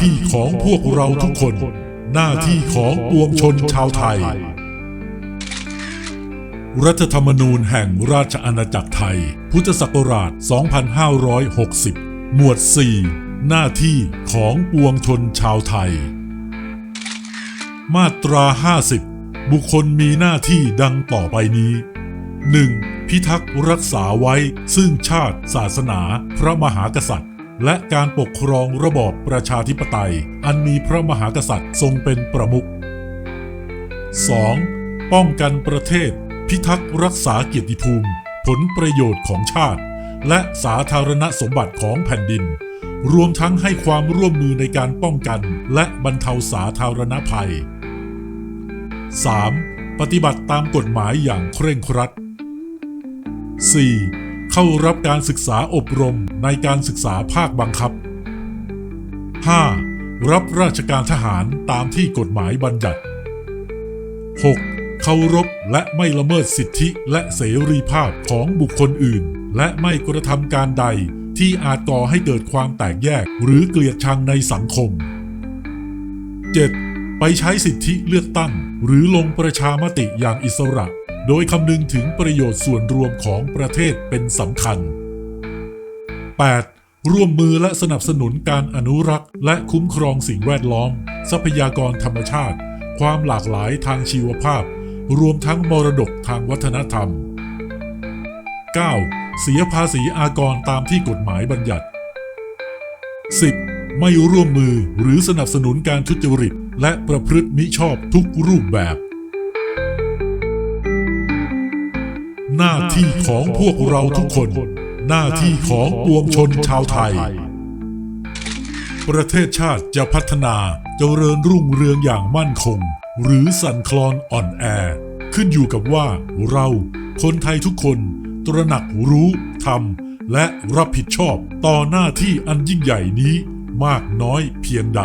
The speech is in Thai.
ที่ของพวกเราทุกคน หน้าที่ของปวงชนชาวไทย รัฐธรรมนูญแห่งราชอาณาจักรไทย พุทธศักราช 2560 หมวด 4 หน้าที่ของปวงชนชาวไทย มาตรา 50 บุคคลมีหน้าที่ดังต่อไปนี้ 1. พิทักษ์รักษาไว้ซึ่งชาติศาสนา พระมหากษัตริย์ และการปกครองระบอบประชาธิปไตย อันมีพระมหากษัตริย์ทรงเป็นประมุข 2. ป้องกันประเทศ พิทักษ์รักษาเกียรติภูมิ ผลประโยชน์ของชาติ และสาธารณสมบัติของแผ่นดิน รวมทั้งให้ความร่วมมือในการป้องกัน และบรรเทาสาธารณภัย 3. ปฏิบัติตามกฎหมายอย่างเคร่งครัด 4. เข้ารับการศึกษาอบรมในการศึกษาภาคบังคับ 5. รับราชการทหารตามที่กฎหมายบัญญัติ 6. เคารพและไม่ละเมิดสิทธิและเสรีภาพของบุคคลอื่น และไม่กระทำการใดที่อาจก่อให้เกิดความแตกแยกหรือเกลียดชังในสังคม 7. ไปใช้สิทธิเลือกตั้ง หรือลงประชามติอย่างอิสระ โดยคำนึงถึงประโยชน์ส่วนรวมของประเทศเป็นสำคัญ 8. ร่วมมือและสนับสนุนการอนุรักษ์ และคุ้มครองสิ่งแวดล้อม ทรัพยากรธรรมชาติ ความหลากหลายทางชีวภาพ รวมทั้งมรดกทางวัฒนธรรม 9. เสียภาษีอากรตามที่กฎหมายบัญญัติ 10. ไม่ร่วมมือหรือสนับสนุนการทุจริต และประพฤติมิชอบทุกรูปแบบ หน้าที่ของพวกเราทุกคน หน้าที่ของปวงชนชาวไทย ประเทศชาติจะพัฒนาจเจริญรุ่งเรืองอย่างมั่นคง หรือสั่นคลอนอ่อนแอ ขึ้นอยู่กับว่าเราคนไทยทุกคน ตระหนักรู้ทำและรับผิดชอบต่อหน้าที่อันยิ่งใหญ่นี้มากน้อยเพียงใด